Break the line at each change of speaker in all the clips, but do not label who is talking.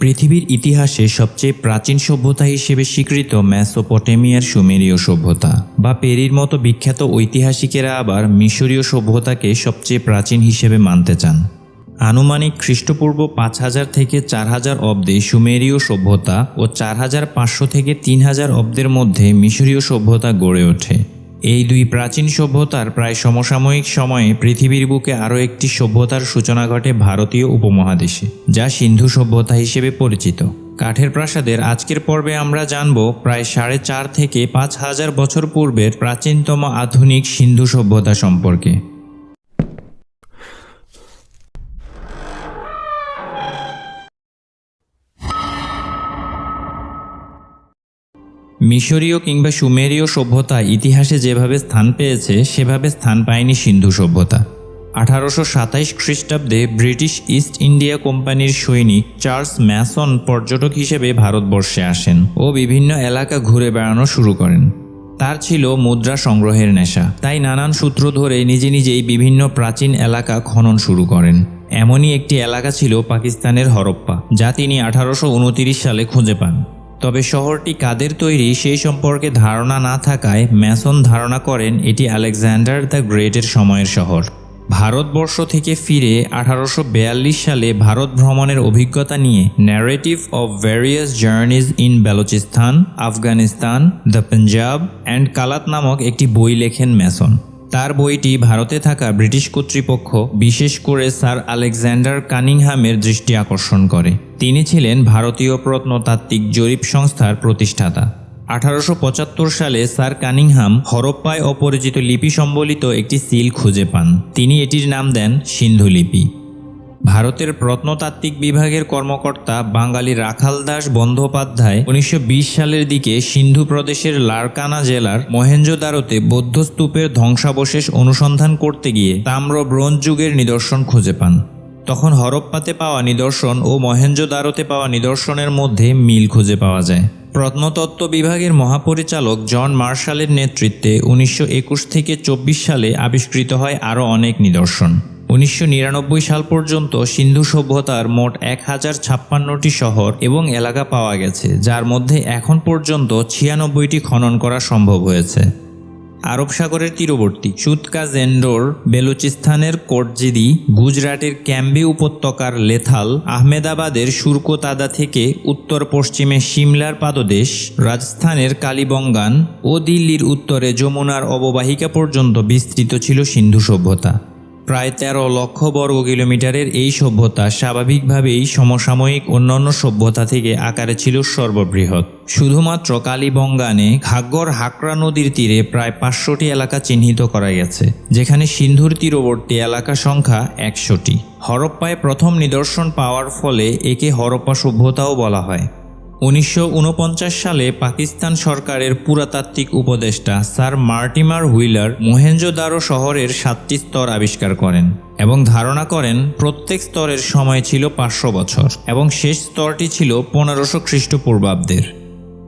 পৃথিবীর ইতিহাসে সবচেয়ে প্রাচীন সভ্যতা হিসেবে স্বীকৃত ম্যাসোপটেমিয়ার সুমেরীয় সভ্যতা। বা পেরির মতো বিখ্যাত ঐতিহাসিকেরা আবার মিশরীয় সভ্যতাকে সবচেয়ে প্রাচীন হিসেবে মানতে চান। আনুমানিক খ্রিস্টপূর্ব পাঁচ হাজার থেকে চার হাজার অব্দে সুমেরীয় সভ্যতা ও চার হাজার পাঁচশো থেকে তিন হাজার অব্দের মধ্যে মিশরীয় সভ্যতা গড়ে ওঠে। এই দুই প্রাচীন সভ্যতার প্রায় সমসাময়িক সময়ে পৃথিবীর বুকে আরও একটি সভ্যতার সূচনা ঘটে ভারতীয় উপমহাদেশে, যা সিন্ধু সভ্যতা হিসেবে পরিচিত। কাঠের প্রাসাদের আজকের পর্বে আমরা জানব প্রায় সাড়ে চার থেকে পাঁচ হাজার বছর পূর্বের প্রাচীনতম আধুনিক সিন্ধু সভ্যতা সম্পর্কে। মিশরীয় কিংবা সুমেরীয় সভ্যতা ইতিহাসে যেভাবে স্থান পেয়েছে, সেভাবে স্থান পায়নি সিন্ধু সভ্যতা। আঠারোশো সাতাইশ খ্রিস্টাব্দে ব্রিটিশ ইস্ট ইন্ডিয়া কোম্পানির সৈনিক চার্লস ম্যাসন পর্যটক হিসেবে ভারতবর্ষে আসেন ও বিভিন্ন এলাকা ঘুরে বেড়ানো শুরু করেন। তার ছিল মুদ্রা সংগ্রহের নেশা। তাই নানান সূত্র ধরে নিজে নিজেই বিভিন্ন প্রাচীন এলাকা খনন শুরু করেন। এমনই একটি এলাকা ছিল পাকিস্তানের হরপ্পা, যা তিনি আঠারোশো সালে খুঁজে পান। তবে শহরটি কাদের তৈরি সেই সম্পর্কে ধারণা না থাকায় ম্যাসন ধারণা করেন এটি আলেকজান্ডার দ্য গ্রেটের সময়ের শহর। ভারতবর্ষ থেকে ফিরে আঠারোশো সালে ভারত ভ্রমণের অভিজ্ঞতা নিয়ে narrative of various journeys in Baluchistan Afghanistan the Punjab and Kalat নামক একটি বই লেখেন ম্যাসন। তার বইটি ভারতে থাকা ব্রিটিশ কর্তৃপক্ষ, বিশেষ করে স্যার আলেকজান্ডার কানিংহামের দৃষ্টি আকর্ষণ করে। তিনি ছিলেন ভারতীয় প্রত্নতাত্ত্বিক জরিপ সংস্থার প্রতিষ্ঠাতা। আঠারোশো পঁচাত্তর সালে স্যার কানিংহাম হরপ্পায় অপরিচিত লিপি সম্বলিত একটি সিল খুঁজে পান। তিনি এটির নাম দেন সিন্ধু লিপি। ভারতের প্রত্নতাত্ত্বিক বিভাগের কর্মকর্তা বাঙালি রাখাল দাস বন্দ্যোপাধ্যায় উনিশশো বিশ সালের দিকে সিন্ধু প্রদেশের লারকানা জেলার মহেঞ্জোদারোতে বৌদ্ধ স্তূপের ধ্বংসাবশেষ অনুসন্ধান করতে গিয়ে তাম্র ব্রোঞ্জ যুগের নিদর্শন খুঁজে পান। তখন হরপ্পাতে পাওয়া নিদর্শন ও মহেঞ্জোদারোতে পাওয়া নিদর্শনের মধ্যে মিল খুঁজে পাওয়া যায়। প্রত্নতত্ত্ব বিভাগের মহাপরিচালক জন মার্শালের নেতৃত্বে উনিশশো একুশ থেকে চব্বিশ সালে আবিষ্কৃত হয় আরও অনেক নিদর্শন। উনিশশো নিরানব্বই সাল পর্যন্ত সিন্ধু সভ্যতার মোট এক হাজার ছাপ্পান্নটি শহর এবং এলাকা পাওয়া গেছে, যার মধ্যে এখন পর্যন্ত ছিয়ানব্বইটি খনন করা সম্ভব হয়েছে। আরব সাগরের তীরবর্তী জেন্ডোর বেলুচিস্তানের কোটজিদি গুজরাটের ক্যাম্বি উপত্যকার লেথাল, আহমেদাবাদের সুরকোতাদা থেকে উত্তর পশ্চিমে সিমলার পাদদেশ, রাজস্থানের কালীবঙ্গান ও দিল্লির উত্তরে যমুনার অববাহিকা পর্যন্ত বিস্তৃত ছিল সিন্ধু সভ্যতা। প্রায় তেরো লক্ষ বর্গ কিলোমিটারের এই সভ্যতা স্বাভাবিকভাবেই সমসাময়িক অন্যান্য সভ্যতা থেকে আকারে ছিল সর্ববৃহৎ। শুধুমাত্র কালীবঙ্গানে ঘাগ্গর হাকরা নদীর তীরে প্রায় পাঁচশোটি এলাকা চিহ্নিত করা গেছে, যেখানে সিন্ধুর তীরবর্তী এলাকা সংখ্যা একশোটি। হরপ্পায় প্রথম নিদর্শন পাওয়ার ফলে একে হরপ্পা সভ্যতাও বলা হয়। উনিশশো ঊনপঞ্চাশ সালে পাকিস্তান সরকারের পুরাতাত্ত্বিক উপদেষ্টা স্যার মার্টিমার হুইলার মোহেঞ্জোদারো শহরের সাতটি স্তর আবিষ্কার করেন এবং ধারণা করেন প্রত্যেক স্তরের সময় ছিল পাঁচশো বছর এবং শেষ স্তরটি ছিল পনেরোশো খ্রিস্টপূর্বাব্দের।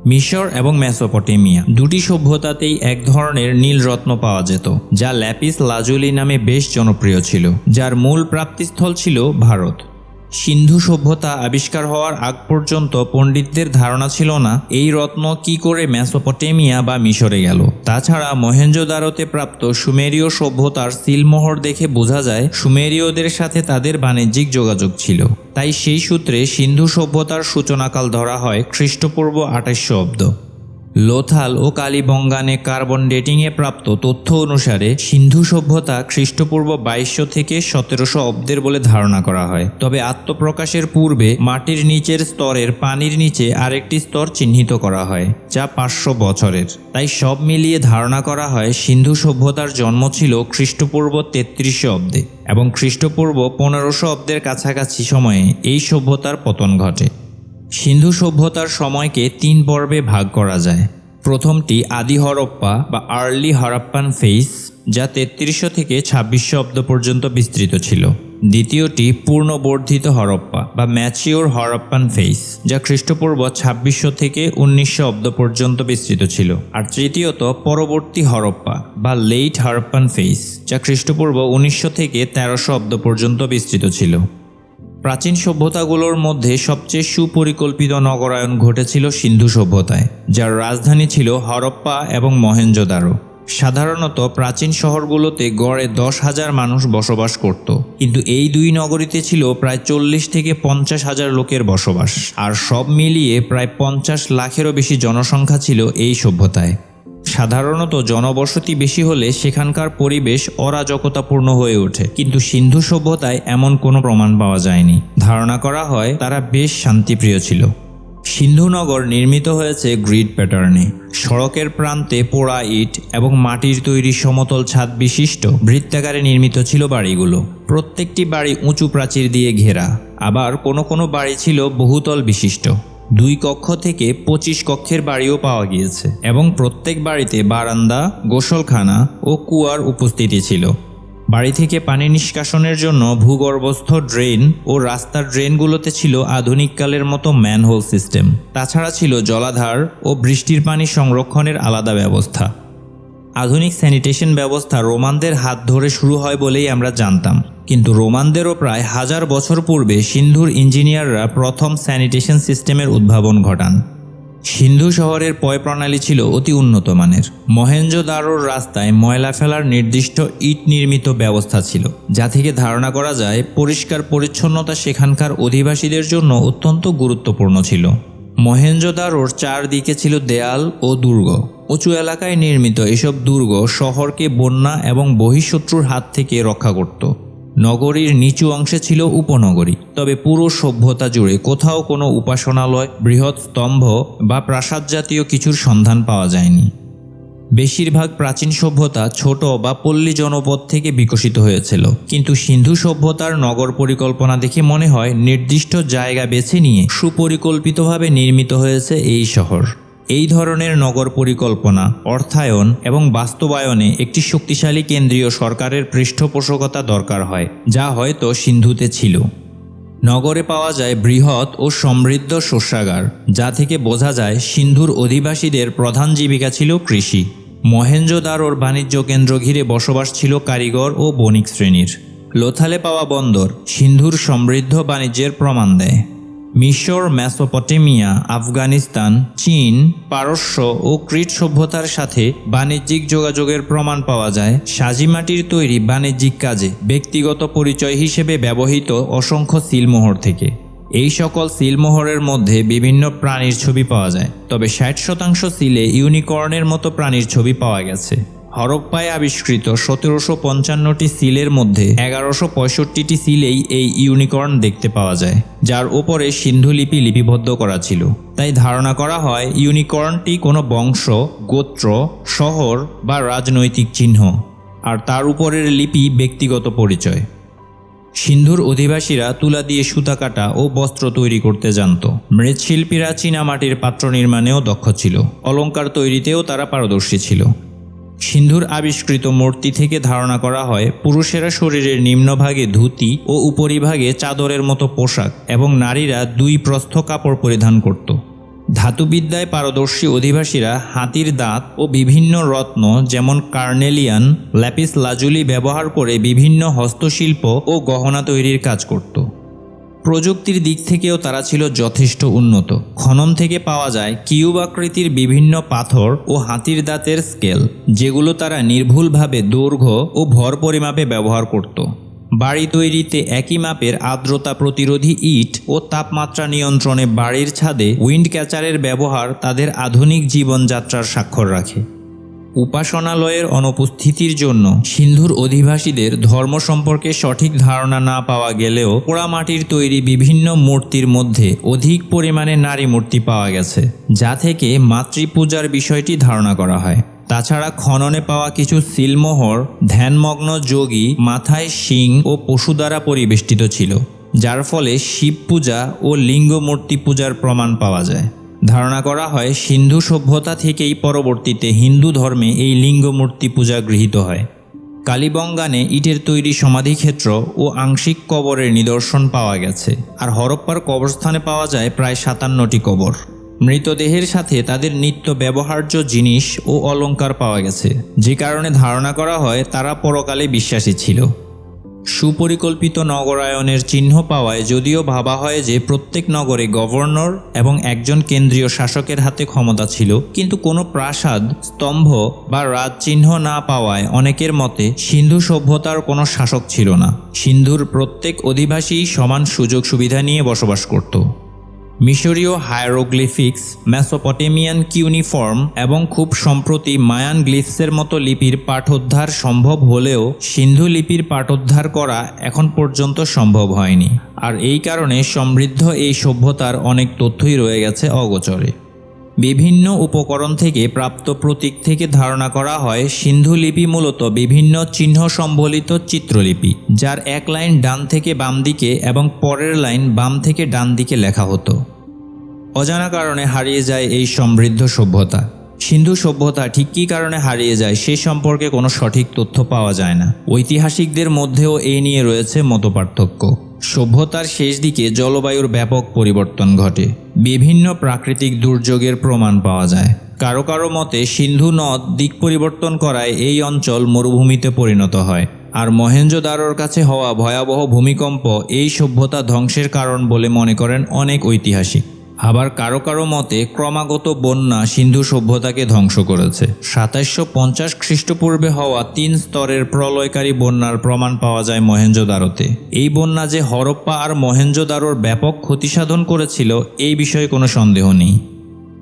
মিশর এবং মেসোপটেমিয়া দুটি সভ্যতাতেই এক ধরনের নীল রত্ন পাওয়া যেত, যা ল্যাপিস লাজুলি নামে বেশ জনপ্রিয় ছিল, যার মূল প্রাপ্তিস্থল ছিল ভারত। সিন্ধু সভ্যতা আবিষ্কার হওয়ার আগ পর্যন্ত পণ্ডিতদের ধারণা ছিল না, এই রত্ন কি করে মেসোপটেমিয়া বা মিশরে গেল। তাছাড়া মহেঞ্জোদারোতে প্রাপ্ত সুমেরীয় সভ্যতার সিলমোহর দেখে বোঝা যায়, সুমেরীয়দের সাথে তাদের বাণিজ্যিক যোগাযোগ ছিল। তাই সেই সূত্রে সিন্ধু সভ্যতার সূচনাকাল ধরা হয় খ্রিস্টপূর্ব আঠাশশো অব্দ। লোথাল ও কালীবঙ্গানে কার্বন ডেটিংয়ে প্রাপ্ত তথ্য অনুসারে সিন্ধু সভ্যতা খ্রিস্টপূর্ব বাইশশো থেকে সতেরোশো অব্দের বলে ধারণা করা হয়। তবে আত্মপ্রকাশের পূর্বে মাটির নিচের স্তরের পানির নিচে আরেকটি স্তর চিহ্নিত করা হয়, যা পাঁচশো বছরের। তাই সব মিলিয়ে ধারণা করা হয় সিন্ধু সভ্যতার জন্ম ছিল খ্রিস্টপূর্ব তেত্রিশে অব্দে এবং খ্রিস্টপূর্ব পনেরোশো অব্দের কাছাকাছি সময়ে এই সভ্যতার পতন ঘটে। সিন্ধু সভ্যতার সময়কে তিন পর্বে ভাগ করা যায়। প্রথমটি আদি হরপ্পা বা আর্লি হরাপ্পান ফেইস, যা তেত্রিশশো থেকে ছাব্বিশশো অব্দ পর্যন্ত বিস্তৃত ছিল। দ্বিতীয়টি পূর্ণবর্ধিত হরপ্পা বা ম্যাচিওর হরপ্পান ফেইস, যা খ্রিস্টপূর্ব ছাব্বিশশো থেকে উনিশশো অব্দ পর্যন্ত বিস্তৃত ছিল। আর তৃতীয়ত পরবর্তী হরপ্পা বা লেইট হরপ্পান ফেইস, যা খ্রিস্টপূর্ব উনিশশো থেকে তেরোশো অব্দ পর্যন্ত বিস্তৃত ছিল। প্রাচীন সভ্যতাগুলোর মধ্যে সবচেয়ে সুপরিকল্পিত নগরায়ন ঘটেছিল সিন্ধু সভ্যতায়, যার রাজধানী ছিল হরপ্পা এবং মহেঞ্জোদারো। সাধারণত প্রাচীন শহরগুলোতে গড়ে দশ হাজার মানুষ বসবাস করত, কিন্তু এই দুই নগরীতে ছিল প্রায় চল্লিশ থেকে পঞ্চাশ হাজার লোকের বসবাস, আর সব মিলিয়ে প্রায় পঞ্চাশ লাখেরও বেশি জনসংখ্যা ছিল এই সভ্যতায়। সাধারণত জনবসতি বেশি হলে সেখানকার পরিবেশ অরাজকতাপূর্ণ হয়ে ওঠে। কিন্তু সিন্ধু সভ্যতায় এমন কোনো প্রমাণ পাওয়া যায়নি। ধারণা করা হয় তারা বেশ শান্তিপ্রিয় ছিল। সিন্ধুনগর নির্মিত হয়েছে গ্রিড প্যাটার্নে। সড়কের প্রান্তে পোড়া ইট এবং মাটির তৈরি সমতল ছাদ বিশিষ্ট। বৃত্তাকারে নির্মিত ছিল বাড়িগুলো। প্রত্যেকটি বাড়ি উঁচু প্রাচীর দিয়ে ঘেরা। আবার কোনো কোনো বাড়ি ছিল বহুতল বিশিষ্ট। দুই কক্ষ থেকে পঁচিশ কক্ষের বাড়িও পাওয়া গিয়েছে এবং প্রত্যেক বাড়িতে বারান্দা, গোসলখানা ও কুয়ার উপস্থিতি ছিল। বাড়ি থেকে পানি নিষ্কাশনের জন্য ভূগর্ভস্থ ড্রেন ও রাস্তার ড্রেনগুলোতে ছিল আধুনিককালের মতো ম্যানহোল সিস্টেম। তাছাড়া ছিল জলাধার ও বৃষ্টির পানি সংরক্ষণের আলাদা ব্যবস্থা। আধুনিক স্যানিটেশন ব্যবস্থা রোমানদের হাত ধরে শুরু হয় বলেই আমরা জানতাম। কিন্তু রোমানদেরও প্রায় হাজার বছর পূর্বে সিন্ধুর ইঞ্জিনিয়াররা প্রথম স্যানিটেশন সিস্টেমের উদ্ভাবন ঘটান। সিন্ধু শহরের পয় প্রণালী ছিল অতি উন্নত মানের। মহেঞ্জোদারোর রাস্তায় ময়লা ফেলার নির্দিষ্ট ইট নির্মিত ব্যবস্থা ছিল, যা থেকে ধারণা করা যায় পরিষ্কার পরিচ্ছন্নতা সেখানকার অধিবাসীদের জন্য অত্যন্ত গুরুত্বপূর্ণ ছিল। মহেঞ্জোদারোর চারদিকে ছিল দেয়াল ও দুর্গ। উঁচু এলাকায় নির্মিত এসব দুর্গ শহরকে বন্যা এবং বহিঃশত্রুর হাত থেকে রক্ষা করত। নগরীর নিচু অংশে ছিল উপনগরী। তবে পুরো সভ্যতা জুড়ে কোথাও কোনো উপাসনালয়, বৃহৎ স্তম্ভ বা প্রাসাদ জাতীয় কিছুর সন্ধান পাওয়া যায়নি। বেশিরভাগ প্রাচীন সভ্যতা ছোট বা পল্লী জনপদ থেকে বিকশিত হয়েছিল। কিন্তু সিন্ধু সভ্যতার নগর পরিকল্পনা দেখে মনে হয়, নির্দিষ্ট জায়গা বেছে নিয়ে সুপরিকল্পিতভাবে নির্মিত হয়েছে এই শহর। এই ধরনের নগর পরিকল্পনা, অর্থায়ন এবং বাস্তবায়নে একটি শক্তিশালী কেন্দ্রীয় সরকারের পৃষ্ঠপোষকতা দরকার হয়, যা হয়তো সিন্ধুতে ছিল। নগরে পাওয়া যায় বৃহৎ ও সমৃদ্ধ শস্যাগার, যা থেকে বোঝা যায় সিন্ধুর অধিবাসীদের প্রধান জীবিকা ছিল কৃষি। মহেঞ্জোদারোর বাণিজ্য কেন্দ্র ঘিরে বসবাস ছিল কারিগর ও বণিক শ্রেণির। লোথালে পাওয়া বন্দর সিন্ধুর সমৃদ্ধ বাণিজ্যের প্রমাণ দেয়। মিশর, মেসোপটেমিয়া, আফগানিস্তান, চীন, পারস্য ও ক্রিট সভ্যতার সাথে বাণিজ্যিক যোগাযোগের প্রমাণ পাওয়া যায়। সাজিমাটির তৈরি বাণিজ্যিক কাজে ব্যক্তিগত পরিচয় হিসেবে ব্যবহৃত অসংখ্য সিলমোহর থেকে। এই সকল সিলমোহরের মধ্যে বিভিন্ন প্রাণীর ছবি পাওয়া যায়, তবে ষাট শতাংশ সিলে ইউনিকর্নের মতো প্রাণীর ছবি পাওয়া গেছে। হরপ্পায় আবিষ্কৃত সতেরোশো পঞ্চান্নটি সিলের মধ্যে এগারোশো পঁয়ষট্টিটি সিলেই এই ইউনিকর্ন দেখতে পাওয়া যায়, যার ওপরে সিন্ধুলিপি লিপিবদ্ধ করা ছিল। তাই ধারণা করা হয় ইউনিকর্নটি কোনো বংশ, গোত্র, শহর বা রাজনৈতিক চিহ্ন, আর তার উপরের লিপি ব্যক্তিগত পরিচয়। সিন্ধুর অধিবাসীরা তুলা দিয়ে সুতা কাটা ও বস্ত্র তৈরি করতে জানত। মৃৎশিল্পীরা চীনামাটির পাত্র নির্মাণেও দক্ষ ছিল। অলঙ্কার তৈরিতেও তারা পারদর্শী ছিল। সিন্ধুর আবিষ্কৃত মূর্তি থেকে ধারণা করা হয়, পুরুষেরা শরীরের নিম্নভাগে ধুতি ও উপরিভাগে চাদরের মতো পোশাক এবং নারীরা দুই প্রস্থ কাপড় পরিধান করত। ধাতুবিদ্যায় পারদর্শী অধিবাসীরা হাতির দাঁত ও বিভিন্ন রত্ন যেমন কার্নেলিয়ান ল্যাপিস লাজুলি ব্যবহার করে বিভিন্ন হস্তশিল্প ও গহনা তৈরির কাজ করত। প্রযুক্তির দিক থেকেও তারা ছিল যথেষ্ট উন্নত। খনন থেকে পাওয়া যায় কিউব আকৃতির বিভিন্ন পাথর ও হাতির দাঁতের স্কেল, যেগুলো তারা নির্ভুলভাবে দৈর্ঘ্য ও ভর পরিমাপে ব্যবহার করত। বাড়ি তৈরিতে একই মাপের আর্দ্রতা প্রতিরোধী ইট ও তাপমাত্রা নিয়ন্ত্রণে বাড়ির ছাদে উইন্ড ক্যাচারের ব্যবহার তাদের আধুনিক জীবনযাত্রার স্বাক্ষর রাখে। উপাসনালয়ের অনুপস্থিতির জন্য সিন্ধুর অধিবাসীদের ধর্ম সম্পর্কে সঠিক ধারণা না পাওয়া গেলেও পোড়ামাটির তৈরি বিভিন্ন মূর্তির মধ্যে অধিক পরিমাণে নারী মূর্তি পাওয়া গেছে, যা থেকে মাতৃপূজার বিষয়টি ধারণা করা হয়। তাছাড়া খননে পাওয়া কিছু সিলমোহর, ধ্যানমগ্ন যোগী, মাথায় শিং ও পশু দ্বারা পরিবেষ্টিত ছিল, যার ফলে শিব পূজা ও লিঙ্গ মূর্তি পূজার প্রমাণ পাওয়া যায়। ধারণা করা হয় সিন্ধু সভ্যতা থেকেই পরবর্তীতে হিন্দু ধর্মে এই লিঙ্গ মূর্তি পূজা গৃহীত হয়। কালীবঙ্গানে ইটের তৈরি সমাধিক্ষেত্র ও আংশিক কবরের নিদর্শন পাওয়া গেছে, আর হরপ্পার কবরস্থানে পাওয়া যায় প্রায় সাতান্নটি কবর। মৃতদেহের সাথে তাদের নিত্য ব্যবহার্য জিনিস ও অলংকার পাওয়া গেছে, যে কারণে ধারণা করা হয় তারা পরকালে বিশ্বাসী ছিল। সুপরিকল্পিত নগরায়নের চিহ্ন পাওয়ায় যদিও ভাবা হয় যে প্রত্যেক নগরে গভর্নর এবং একজন কেন্দ্রীয় শাসকের হাতে ক্ষমতা ছিল, কিন্তু কোনো প্রাসাদ, স্তম্ভ বা রাজচিহ্ন না পাওয়ায় অনেকের মতে সিন্ধু সভ্যতার কোনো শাসক ছিল না। সিন্ধুর প্রত্যেক অধিবাসী সমান সুযোগ সুবিধা নিয়ে বসবাস করত। মিশরীয় হায়ারোগ্লিফিক্স, মেসোপটেমিয়ান কিউনিফর্ম এবং খুব সম্প্রতি মায়ান গ্লিফসের মতো লিপির পাঠোদ্ধার সম্ভব হলেও সিন্ধু লিপির পাঠোদ্ধার করা এখন পর্যন্ত সম্ভব হয়নি। আর এই কারণে সমৃদ্ধ এই সভ্যতার অনেক তথ্যই রয়ে গেছে অগোচরে। বিভিন্ন উপকরণ থেকে প্রাপ্ত প্রতীক থেকে ধারণা করা হয় সিন্ধু লিপি মূলত বিভিন্ন চিহ্ন সম্বলিত চিত্রলিপি, যার এক লাইন ডান থেকে বাম দিকে এবং পরের লাইন বাম থেকে ডান দিকে লেখা হতো। অজানা কারণে হারিয়ে যায় এই সমৃদ্ধ সভ্যতা। সিন্ধু সভ্যতা ঠিক কী কারণে হারিয়ে যায় সে সম্পর্কে কোনো সঠিক তথ্য পাওয়া যায় না। ঐতিহাসিকদের মধ্যেও এই নিয়ে রয়েছে মতপার্থক্য। সভ্যতার শেষ দিকে জলবায়ুর ব্যাপক পরিবর্তন ঘটে। বিভিন্ন প্রাকৃতিক দুর্যোগের প্রমাণ পাওয়া যায়। কারও কারও মতে, সিন্ধু নদ দিক পরিবর্তন করায় এই অঞ্চল মরুভূমিতে পরিণত হয়। আর মহেঞ্জোদারোর কাছে হওয়া ভয়াবহ ভূমিকম্প এই সভ্যতা ধ্বংসের কারণ বলে মনে করেন অনেক ঐতিহাসিক। আবার কারও কারও মতে ক্রমাগত বন্যা সিন্ধু সভ্যতাকে ধ্বংস করেছে। সাতাইশশো পঞ্চাশ খ্রিস্টপূর্বে হওয়া তিন স্তরের প্রলয়কারী বন্যার প্রমাণ পাওয়া যায় মহেঞ্জোদারোতে এই বন্যা যে হরপ্পা আর মহেঞ্জোদারোর ব্যাপক ক্ষতিসাধন করেছিল, এই বিষয়ে কোনো সন্দেহ নেই।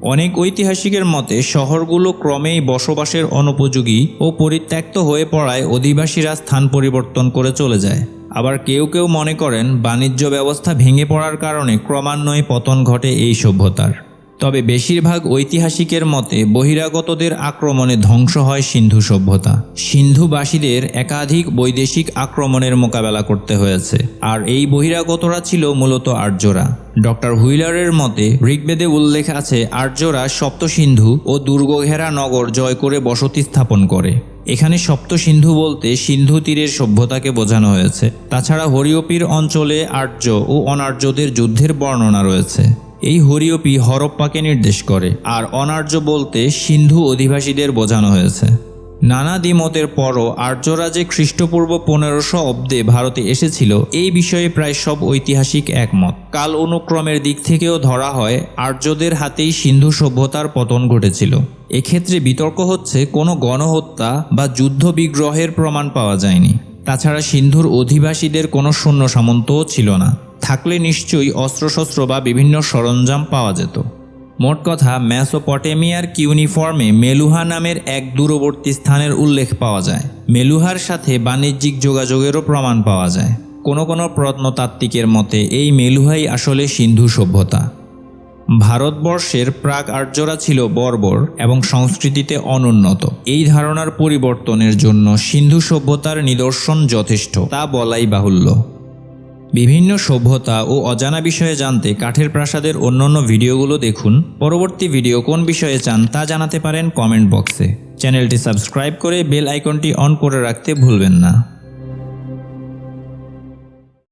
অনেক ঐতিহাসিকের মতে, শহরগুলো ক্রমেই বসবাসের অনুপযোগী ও পরিত্যক্ত হয়ে পড়ায় অধিবাসীরা স্থান পরিবর্তন করে চলে যায়। আবার কেউ কেউ মনে করেন বাণিজ্য ব্যবস্থা ভেঙে পড়ার কারণে ক্রমান্বয়ে পতন ঘটে এই সভ্যতার। তবে বেশিরভাগ ঐতিহাসিকের মতে বহিরাগতদের আক্রমণে ধ্বংস হয় সিন্ধু সভ্যতা। সিন্ধুবাসীদের একাধিক বৈদেশিক আক্রমণের মোকাবেলা করতে হয়েছে, আর এই বহিরাগতরা ছিল মূলত আর্যরা। ডক্টর হুইলারের মতে, ঋগ্বেদে উল্লেখ আছে, আর্যরা সপ্ত সিন্ধু ও দুর্গঘেরা নগর জয় করে বসতি স্থাপন করে। এখানে সপ্ত সিন্ধু বলতে সিন্ধু তীরের সভ্যতাকে বোঝানো হয়েছে। তাছাড়া হরিয়পির অঞ্চলে আর্য ও অনার্যদের যুদ্ধের বর্ণনা রয়েছে। এই হরিয়পি হরপ্পাকে নির্দেশ করে। আর অনার্য বলতে সিন্ধু অধিবাসীদের বোঝানো হয়েছে। নানা দ্বিমতের পরও আর্যরা যে খ্রিস্টপূর্ব পনেরোশো অব্দে ভারতে এসেছিল, এই বিষয়ে প্রায় সব ঐতিহাসিক একমত। কাল অনুক্রমের দিক থেকেও ধরা হয়, আর্যদের হাতেই সিন্ধু সভ্যতার পতন ঘটেছিল। এক্ষেত্রে বিতর্ক হচ্ছে, কোনো গণহত্যা বা যুদ্ধ বিগ্রহের প্রমাণ পাওয়া যায়নি। তাছাড়া সিন্ধুর অধিবাসীদের কোনো শূন্য সামন্তও ছিল না। থাকলে নিশ্চয়ই অস্ত্রশস্ত্র বা বিভিন্ন সরঞ্জাম পাওয়া যেত। মোট কথা ম্যাসোপটেমিয়ার কিউনিফর্মে মেলুহা নামের এক দূরবর্তী স্থানের উল্লেখ পাওয়া যায়। মেলুহার সাথে বাণিজ্যিক যোগাযোগেরও প্রমাণ পাওয়া যায়। কোনো কোনো প্রত্নতাত্ত্বিকের মতে, এই মেলুহাই আসলে সিন্ধু সভ্যতা। ভারতবর্ষের প্রাক আর্যরা ছিল বর্বর এবং সংস্কৃতিতে অনুন্নত। এই ধারণার পরিবর্তনের জন্য সিন্ধু সভ্যতার নিদর্শন যথেষ্ট, তা বলাই বাহুল্য। বিভিন্ন সভ্যতা ও অজানা বিষয়ে জানতে কাঠের প্রাসাদের অন্যান্য ভিডিওগুলো দেখুন। পরবর্তী ভিডিও কোন বিষয়ে চান তা জানাতে পারেন কমেন্ট বক্সে। চ্যানেলটি সাবস্ক্রাইব করে বেল আইকনটি অন করে রাখতে ভুলবেন না।